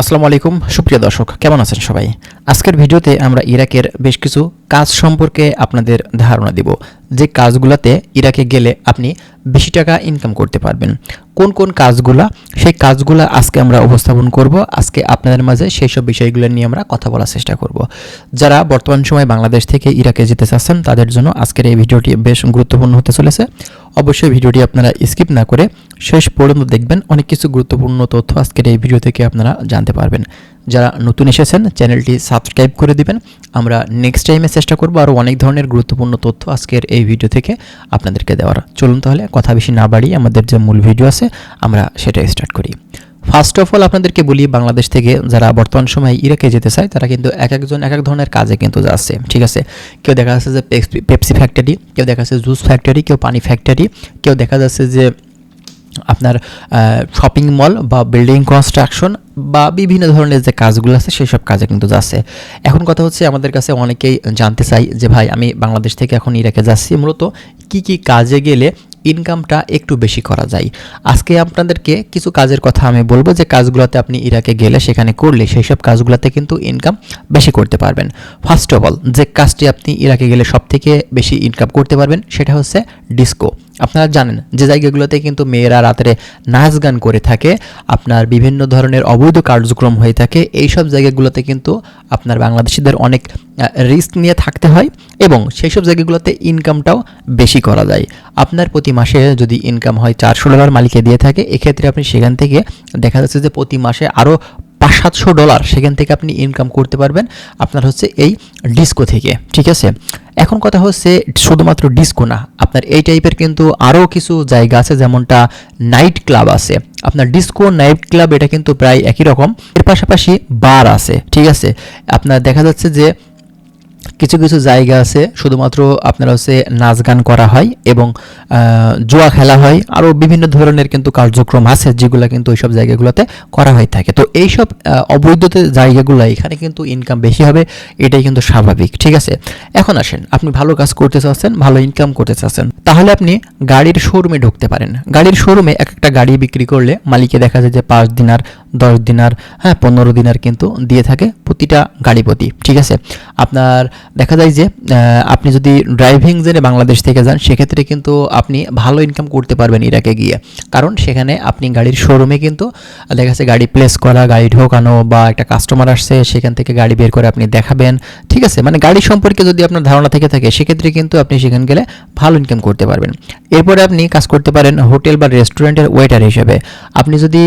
আসসালামু আলাইকুম, সুপ্রিয় দর্শক, কেমন আছেন সবাই? আজকের ভিডিওতে আমরা ইরাকের বেশ কিছু কাজ সম্পর্কে আপনাদের ধারণা দিব। যে কাজগুলোতে ইরাকে গেলে আপনি বেশি টাকা ইনকাম করতে পারবেন। কোন কোন কাজগুলা? সেই কাজগুলো আজকে আমরা উপস্থাপন করব। আজকে আপনাদের মাঝে সেই সব বিষয়গুলো নিয়ে আমরা কথা বলার চেষ্টা করব। যারা বর্তমান সময় বাংলাদেশ থেকে ইরাকে যেতে চাচ্ছেন, তাদের জন্য আজকের এই ভিডিওটি বেশ গুরুত্বপূর্ণ হতে চলেছে। অবশ্যই ভিডিওটি আপনারা স্কিপ না করে শেষ পর্যন্ত দেখবেন। অনেক কিছু গুরুত্বপূর্ণ তথ্য আজকের এই ভিডিও থেকে আপনারা জানতে পারবেন। যারা নতুন এসেছেন, চ্যানেলটি সাবস্ক্রাইব করে দিবেন। আমরা নেক্সট টাইমে চেষ্টা করব আরও অনেক ধরনের গুরুত্বপূর্ণ তথ্য আজকের এই ভিডিও থেকে আপনাদেরকে দেওয়ার। চলুন তাহলে কথা বেশি না বাড়িয়ে আমাদের যে মূল ভিডিও আছে, আমরা সেটা স্টার্ট করি। ফার্স্ট অফ অল আপনাদেরকে বলি, বাংলাদেশ থেকে যারা বর্তমান সময়ে ইরাকে যেতে চায়, তারা কিন্তু এক একজন এক এক ধরনের কাজে কিন্তু যাচ্ছে, ঠিক আছে? কেউ দেখা যাচ্ছে যে পেপসি- ফ্যাক্টরি, কেউ দেখা যাচ্ছে জুস ফ্যাক্টরি, কেউ পানি ফ্যাক্টরি, কেউ দেখা যাচ্ছে যে আপনার শপিং মল বা বিল্ডিং কনস্ট্রাকশন বা বিভিন্ন ধরনের যে কাজগুলো আছে সেই সব কাজে কিন্তু যাচ্ছে। এখন কথা হচ্ছে, আমাদের কাছে অনেকেই জানতে চাই যে, ভাই, আমি বাংলাদেশ থেকে এখন ইরাকে যাচ্ছি। মূলত কি কি কাজে গেলে ইনকামটা একটু বেশি করা যায়? আজকে আপনাদেরকে কিছু কাজের কথা আমি বলব, যে কাজগুলোতে আপনি ইরাকে গেলে, সেখানে করলে সেই সব কাজগুলোতে কিন্তু ইনকাম বেশি করতে পারবেন। ফার্স্ট অফ অল যে কাজটি আপনি ইরাকে গেলে সব থেকে বেশি ইনকাম করতে পারবেন, সেটা হচ্ছে ডিস্কো আপনারা জানেন, যে জায়গাগুলোতে কিন্তু মেয়েরা রাত্রে নাচ গান করে থাকে, আপনার বিভিন্ন ধরনের অবৈধ কার্যক্রম হয়ে থাকে এই সব জায়গাগুলোতে কিন্তু আপনার বাংলাদেশিদের অনেক রিস্ক নিয়ে থাকতে হয় এবং সেই সব জায়গাগুলোতে ইনকামটাও বেশি করা যায়। আপনার প্রতি মাসে যদি ইনকাম হয় চারশো ডলার মালিকে দিয়ে থাকে, এক্ষেত্রে আপনি সেখান থেকে দেখা যাচ্ছে যে প্রতি মাসে আরও পাঁচ সাতশো ডলার সেখান থেকে আপনি ইনকাম করতে পারবেন, আপনার হচ্ছে এই ডিস্কো থেকে, ঠিক আছে? এখন কথা হচ্ছে শুধুমাত্র ডিস্কো না, আপনার এই টাইপের কিন্তু আরও কিছু জায়গা আছে, যেমনটা নাইট ক্লাব আছে। আপনার ডিস্কো নাইট ক্লাব এটা কিন্তু প্রায় একই রকম। এর পাশাপাশি বার আছে, ঠিক আছে? আপনার দেখা যাচ্ছে যে কিছু কিছু জায়গা আছে শুধুমাত্র আপনারা হচ্ছে নাচ গান করা হয় এবং জুয়া খেলা হয় আরও বিভিন্ন ধরনের কিন্তু কার্যক্রম আছে যেগুলো কিন্তু ওইসব জায়গাগুলোতে করা হয়ে থাকে। তো এইসব আহ, অবৈধতে জায়গাগুলো এখানে কিন্তু ইনকাম বেশি হবে এটাই কিন্তু স্বাভাবিক ঠিক আছে? এখন আসেন আপনি ভালো কাজ করতে চাচ্ছেন ভালো ইনকাম করতে চাচ্ছেন। তাহলে আপনি গাড়ির শোরুমে ঢুকতে পারেন। গাড়ির শোরুমে এক একটা গাড়ি বিক্রি করলে মালিকে দেখা যায় যে পাঁচ দিনার দশ দিনার হ্যাঁ পনেরো দিনার কিন্তু দিয়ে থাকে প্রতিটা গাড়ি প্রতি, ঠিক আছে? আপনার দেখা যায় যে আপনি যদি ড্রাইভিং জেনে বাংলাদেশ থেকে যান, সেক্ষেত্রে কিন্তু আপনি ভালো ইনকাম করতে পারবেন ইরাকে গিয়ে। কারণ সেখানে আপনি গাড়ির শোরুমে কিন্তু দেখা যাচ্ছে গাড়ি প্লেস করা, গাড়ি ঢোকানো বা একটা কাস্টমার আসছে, সেখান থেকে গাড়ি বের করে আপনি দেখাবেন, ঠিক আছে? মানে গাড়ি সম্পর্কে যদি আপনার ধারণা থেকে থাকে, সেক্ষেত্রে কিন্তু আপনি সেখানে গেলে ভালো ইনকাম করতে পারবেন। এরপরে আপনি কাজ করতে পারেন হোটেল বা রেস্টুরেন্টের ওয়েটার হিসেবে। আপনি যদি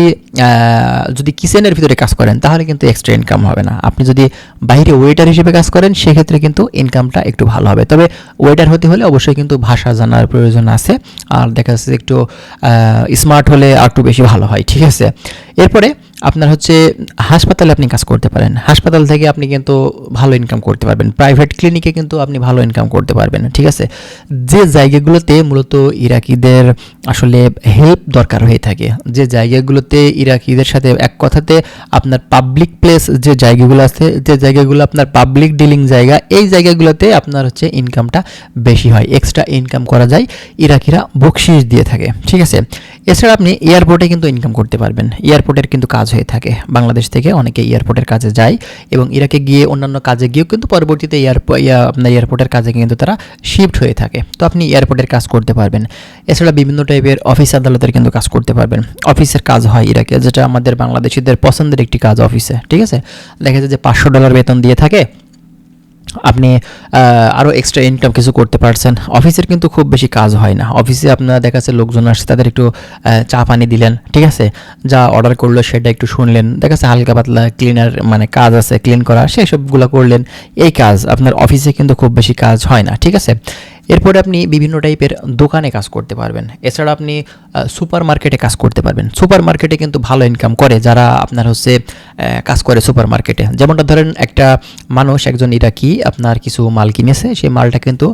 যদি কিচেনের ভিতরে কাজ করেন, তাহলে কিন্তু এক্সট্রা ইনকাম হবে না। আপনি যদি বাইরে ওয়েটার হিসেবে কাজ করেন, সেক্ষেত্রে কিন্তু ইনকামটা একটু ভালো হবে। তবে ওয়েটার হতে হলে অবশ্যই কিন্তু ভাষা জানার প্রয়োজন আছে। আর দেখা যাচ্ছে একটু স্মার্ট হলে আর একটু বেশি ভালো হয়, ঠিক আছে? এরপরে আপনার হচ্ছে হাসপাতালে আপনি কাজ করতে পারেন। হাসপাতাল থেকে আপনি কিন্তু ভালো ইনকাম করতে পারবেন। প্রাইভেট ক্লিনিকে কিন্তু আপনি ভালো ইনকাম করতে পারবেন, ঠিক আছে? যে জায়গাগুলোতে মূলত ইরাকিদের আসলে হেল্প দরকার হয়ে থাকে, যে জায়গাগুলোতে ইরাকিদের সাথে এক কথাতে আপনার পাবলিক প্লেস যে জায়গাগুলো আছে, যে জায়গাগুলো আপনার পাবলিক ডিলিং জায়গা, এই জায়গাগুলোতে আপনার হচ্ছে ইনকামটা বেশি হয়। এক্সট্রা ইনকাম করা যায়, ইরাকিরা বকশিস দিয়ে থাকে, ঠিক আছে? এছাড়া আপনি এয়ারপোর্টে কিন্তু ইনকাম করতে পারবেন। এয়ারপোর্টের কিন্তু কাজ হয়ে থাকে। বাংলাদেশ থেকে অনেকে এয়ারপোর্টের কাজে যায় এবং ইরাকে গিয়ে অন্যান্য কাজে গিয়েও কিন্তু পরবর্তীতে এয়ারপো আপনার এয়ারপোর্টের কাজে কিন্তু তারা শিফট হয়ে থাকে। তো আপনি এয়ারপোর্টের কাজ করতে পারবেন। এছাড়া বিভিন্ন টাইপের অফিস আদালতের কিন্তু কাজ করতে পারবেন। অফিসের কাজ হয় ইরাকে, যেটা আমাদের বাংলাদেশিদের পছন্দের একটি কাজ অফিসে ঠিক আছে? দেখা যায় যে পাঁচশো ডলার বেতন দিয়ে থাকে আপনি আরও এক্সট্রা ইনকাম কিছু করতে পারছেন। অফিসের কিন্তু খুব বেশি কাজ হয় না। অফিসে আপনার দেখা যাচ্ছে লোকজন আসছে, তাদের একটু চা পানি দিলেন, ঠিক আছে? যা অর্ডার করল সেটা একটু শুনলেন। দেখা যাচ্ছে হালকা পাতলা ক্লিনার মানে কাজ আছে ক্লিন করা, সেই সবগুলো করলেন। এই কাজ আপনার অফিসে কিন্তু খুব বেশি কাজ হয় না, ঠিক আছে? এরপরে আপনি বিভিন্ন টাইপের দোকানে কাজ করতে পারবেন। এছাড়া আপনি সুপার মার্কেটে কাজ করতে পারবেন। সুপার মার্কেটে কিন্তু ভালো ইনকাম করে যারা আপনার হচ্ছে কাজ করে সুপার মার্কেটে যেমনটা ধরেন একটা মানুষ, একজন ইরাকি, আপনার কিছু মাল কিনেছে সেই মালটা কিন্তু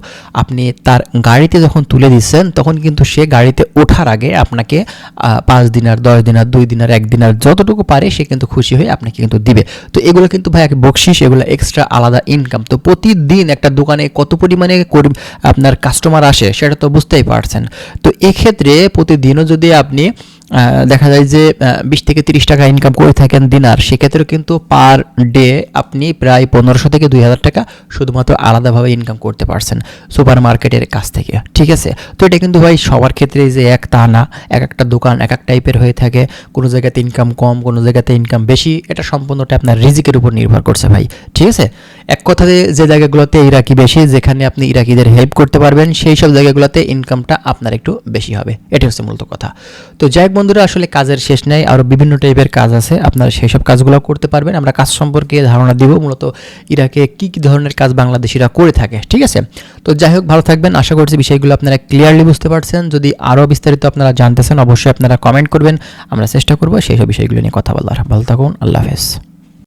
আপনি তার গাড়িতে যখন তুলে দিচ্ছেন, তখন কিন্তু সে গাড়িতে ওঠার আগে আপনাকে পাঁচ দিনার দশ দিনার দুই দিনার এক দিনার যতটুকু পারে সে কিন্তু খুশি হয়ে আপনাকে কিন্তু দিবে। তো এগুলো কিন্তু ভাই এক বকশিস, এগুলো এক্সট্রা আলাদা ইনকাম তো প্রতিদিন একটা দোকানে কত পরিমাণে আপনার কাস্টমার আসে সেটা তো বুঝতেই পারছেন। তো এক্ষেত্রে প্রতিদিনও যদি আপনি দেখা যায় যে বিশ থেকে তিরিশ টাকা ইনকাম করে থাকেন দিনার সেক্ষেত্রে কিন্তু পার ডে আপনি প্রায় পনেরোশো থেকে দুই হাজার টাকা শুধুমাত্র আলাদাভাবে ইনকাম করতে পারছেন সুপার মার্কেটের কাছ থেকে, ঠিক আছে? তো এটা কিন্তু ভাই সবার ক্ষেত্রে যে এক তা না, এক একটা দোকান এক এক টাইপের হয়ে থাকে, কোনো জায়গাতে ইনকাম কম, কোনো জায়গাতে ইনকাম বেশি, এটা সম্পূর্ণটা আপনার রিজিকের উপর নির্ভর করছে ভাই, ঠিক আছে? এক কথাতে যে জায়গাগুলোতে ইরাকি বেশি, যেখানে আপনি ইরাকিদের হেল্প করতে পারবেন, সেই সব জায়গাগুলোতে ইনকামটা আপনার একটু বেশি হবে এটা হচ্ছে মূলত কথা। তো যাই বন্ধুরা, আসলে কাজের শেষ নেই আরও বিভিন্ন টাইপের কাজ আছে, আপনারা সেই সব কাজগুলো করতে পারবেন। আমরা কাজ সম্পর্কে ধারণা দিব, মূলত ইরাকে কী কী ধরনের কাজ বাংলাদেশিরা করে থাকে, ঠিক আছে? তো যাই হোক, ভালো থাকবেন, আশা করছি বিষয়গুলো আপনারা ক্লিয়ারলি বুঝতে পারছেন। যদি আরও বিস্তারিত আপনারা জানতে চান অবশ্যই আপনারা কমেন্ট করবেন। আমরা চেষ্টা করব সেই সব বিষয়গুলো নিয়ে কথা বলার। ভালো থাকুন, আল্লাহ হাফেজ।